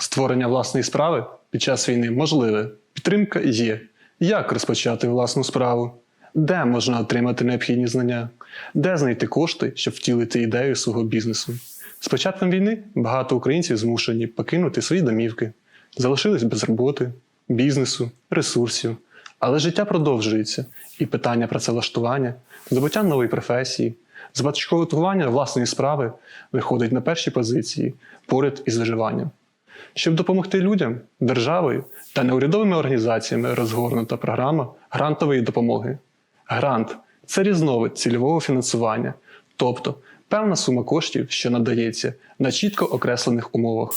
Створення власної справи під час війни можливе. Підтримка є. Як розпочати власну справу? Де можна отримати необхідні знання? Де знайти кошти, щоб втілити ідею свого бізнесу? З початком війни багато українців змушені покинути свої домівки, залишились без роботи, бізнесу, ресурсів. Але життя продовжується, і питання працевлаштування, здобуття нової професії, започаткування власної справи виходить на перші позиції поряд із виживанням. Щоб допомогти людям, державою та неурядовими організаціями розгорнута програма грантової допомоги. Грант це різновид цільового фінансування, тобто певна сума коштів, що надається на чітко окреслених умовах.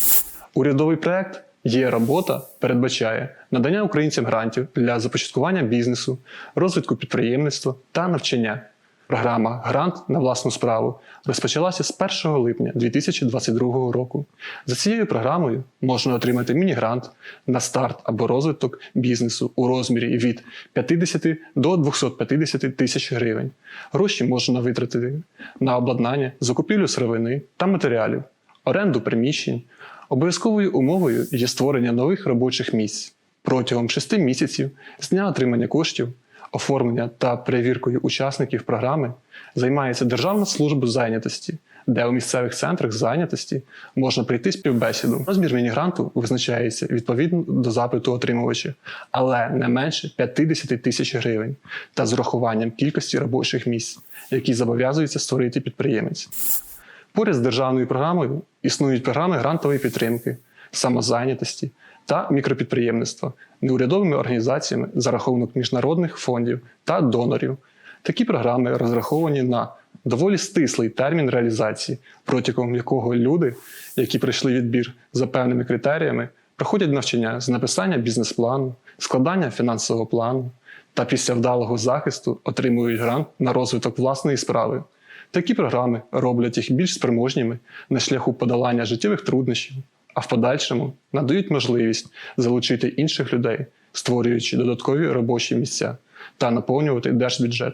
Урядовий проект Є робота передбачає надання українцям грантів для започаткування бізнесу, розвитку підприємництва та навчання. Програма Грант на власну справу розпочалася з 1 липня 2022 року. За цією програмою можна отримати міні-грант на старт або розвиток бізнесу у розмірі від 50 до 250 тисяч гривень. Гроші можна витратити на обладнання, закупівлю сировини та матеріалів, оренду приміщень. Обов'язковою умовою є створення нових робочих місць протягом 6 місяців з дня отримання коштів, оформлення та перевіркою учасників програми займається Державна служба зайнятості, де у місцевих центрах зайнятості можна прийти співбесіду. Розмір міні-гранту визначається відповідно до запиту отримувача, але не менше 50 тисяч гривень та з урахуванням кількості робочих місць, які зобов'язується створити підприємець. Поряд з державною програмою існують програми грантової підтримки, самозайнятості та мікропідприємництва неурядовими організаціями за рахунок міжнародних фондів та донорів. Такі програми розраховані на доволі стислий термін реалізації, протягом якого люди, які пройшли відбір за певними критеріями, проходять навчання з написання бізнес-плану, складання фінансового плану та після вдалого захисту отримують грант на розвиток власної справи. Такі програми роблять їх більш спроможніми на шляху подолання життєвих труднощів, а в подальшому надають можливість залучити інших людей, створюючи додаткові робочі місця та наповнювати держбюджет.